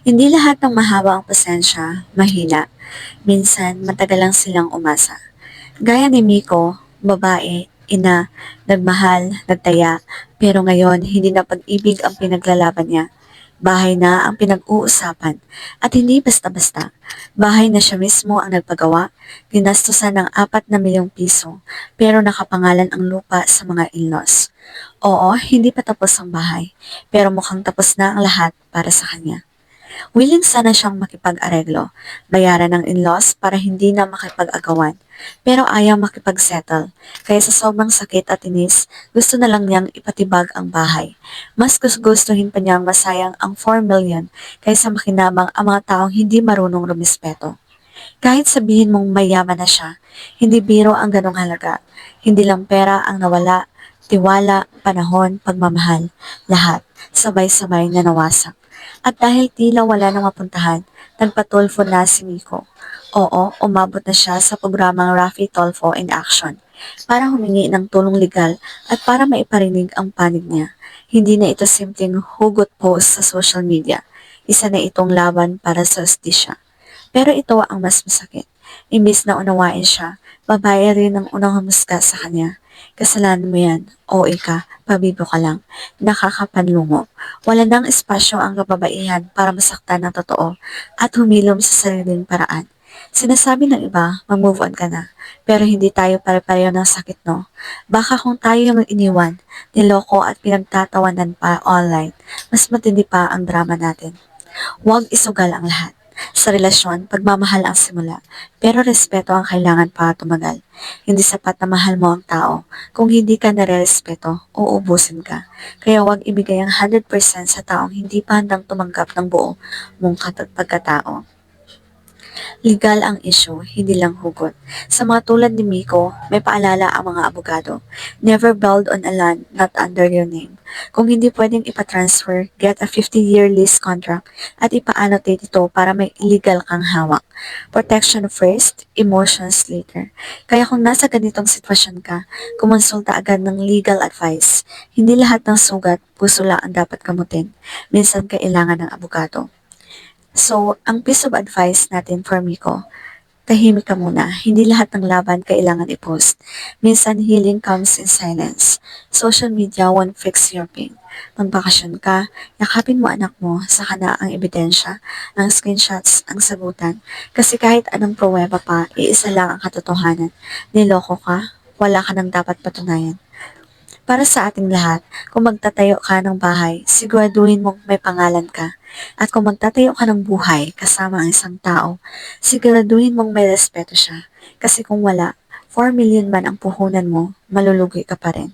Hindi lahat ng mahaba ang pasensya, mahina. Minsan, matagal lang silang umasa. Gaya ni Miko, babae, ina, nagmahal, nagtaya, pero ngayon hindi na pag-ibig ang pinaglalaban niya. Bahay na ang pinag-uusapan at hindi basta-basta. Bahay na siya mismo ang nagpagawa, ginastusan ng apat na milyong piso, pero nakapangalan ang lupa sa mga in-laws. Oo, hindi pa tapos ang bahay, pero mukhang tapos na ang lahat para sa kanya. Willing sana siyang makipag-areglo, bayaran ng in-laws para hindi na makipag-agawan. Pero ayaw makipag-settle, kaya sa sobrang sakit at inis, gusto na lang niyang ipatibag ang bahay. Mas gustuhin pa niyang masayang ang 4 million kaysa makinabang ang mga taong hindi marunong rumispeto. Kahit sabihin mong mayaman na siya, hindi biro ang ganong halaga. Hindi lang pera ang nawala, tiwala, panahon, pagmamahal, lahat, sabay-sabay na nawasak. At dahil tila wala nang mapuntahan, nagpatulfo na si Miko. Oo, umabot na siya sa programang Rafi Tolfo in Action para humingi ng tulong legal at para maiparinig ang panig niya. Hindi na ito simpleng hugot post sa social media. Isa na itong laban para sa justisya. Pero ito ang mas masakit. Imbis na unawain siya, babae rin ang unang humusga sa kanya. Kasalanan mo yan, OA ka, pabibo ka lang, nakakapanlungo. Wala nang espasyo ang kababaihan para masaktan ng totoo at humilom sa sariling paraan. Sinasabi ng iba, mag-move on ka na. Pero hindi tayo pare-pareho ng sakit, no? Baka kung tayo yung iniwan, niloko at pinagtatawanan pa online, mas matindi pa ang drama natin. Huwag isugal ang lahat. Sa relasyon, pagmamahal ang simula, pero respeto ang kailangan para tumagal. Hindi sapat na mahal mo ang tao. Kung hindi ka nare-respeto, uubusin ka. Kaya huwag ibigay ang 100% sa taong hindi pa handang tumanggap ng buo mong kat- pagkatao. Legal ang issue, hindi lang hugot. Sa mga tulad ni Miko, may paalala ang mga abogado. Never build on a land not under your name. Kung hindi pwedeng ipatransfer, get a 50-year lease contract at ipa-annotate ito para may legal kang hawak. Protection first, emotions later. Kaya kung nasa ganitong sitwasyon ka, kumonsulta agad ng legal advice. Hindi lahat ng sugat, puso lang ang dapat kamutin. Minsan kailangan ng abogado. So, ang piece of advice natin for Miko, tahimik ka muna. Hindi lahat ng laban kailangan i-post. Minsan, healing comes in silence. Social media won't fix your pain. Magbakasyon ka, yakapin mo anak mo, saka na ang ebidensya, ang screenshots, ang sagutan. Kasi kahit anong pruweba pa, iisa lang ang katotohanan. Niloko ka, wala ka nang dapat patunayan. Para sa ating lahat, kung magtatayo ka ng bahay, siguraduhin mong may pangalan ka. At kung magtatayo ka ng buhay kasama ang isang tao, siguraduhin mong may respeto siya. Kasi kung wala, 4 million man ang puhunan mo, malulugi ka pa rin.